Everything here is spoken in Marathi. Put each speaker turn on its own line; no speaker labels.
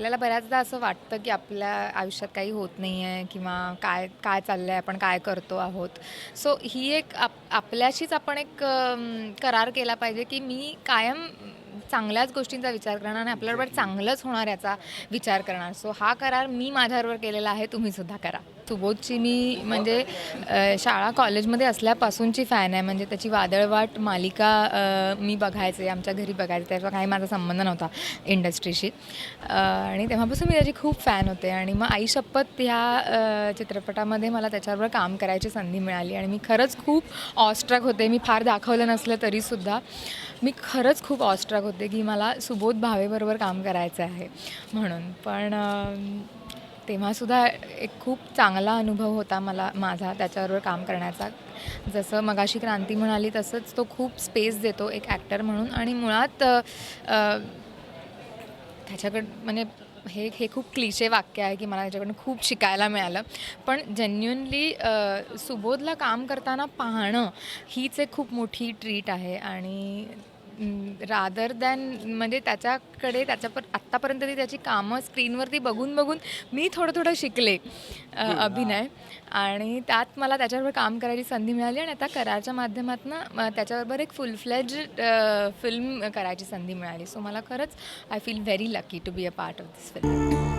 आपल्याला बऱ्याचदा असं वाटतं की आपल्या आयुष्यात काही होत नाही आहे किंवा काय काय चाललं आहे आपण काय करतो आहोत. सो ही एक आप आपल्याशीच आपण एक अम, करार केला पाहिजे की मी कायम चांगल्याच गोष्टींचा विचार करणार आणि आपल्याबरोबर चांगलंच होणार याचा विचार करणार. सो हा करार मी माझ्याबरोबर केलेला आहे तुम्हीसुद्धा करा. सुबोधची मी म्हणजे शाळा कॉलेजमध्ये असल्यापासूनची फॅन आहे. म्हणजे त्याची वादळवाट मालिका मी बघायचे आमच्या घरी बघायचे त्याचा काही माझा संबंध नव्हता इंडस्ट्रीशी आणि तेव्हापासून मी त्याची खूप फॅन होते. आणि मग आई शपथ ह्या चित्रपटामध्ये मला त्याच्याबरोबर काम करायची संधी मिळाली. आणि मी खरंच खूप ऑस्ट्रक होते. मी फार दाखवलं नसलं तरीसुद्धा. मी खरंच खूप ऑस्ट्रक होते की मला सुबोध भावेबरोबर काम करायचं आहे म्हणून. पण तेव्हासुद्धा एक खूप चांगला अनुभव होता मला माझा त्याच्याबरोबर काम करण्याचा. जसं मगाशी क्रांती म्हणाली तसंच तो खूप स्पेस देतो एक ॲक्टर म्हणून. आणि मुळात त्याच्याकडं म्हणजे हे हे खूप क्लिशे वाक्य आहे की मला त्याच्याकडून खूप शिकायला मिळालं. पण जेन्युनली सुबोधला काम करताना पाहणं हीच एक खूप मोठी ट्रीट आहे. आणि रादर दॅन म्हणजे त्याच्याकडे त्याच्या पर आत्तापर्यंत ती त्याची कामं स्क्रीनवरती बघून बघून मी थोडं थोडं शिकले अ, अभिनय. आणि त्यात मला त्याच्याबरोबर काम करायची संधी मिळाली आणि आता करारच्या माध्यमातून त्याच्याबरोबर एक फुल फ्लेज फिल्म करायची संधी मिळाली. सो मला खरंच I feel very lucky to be a part of this film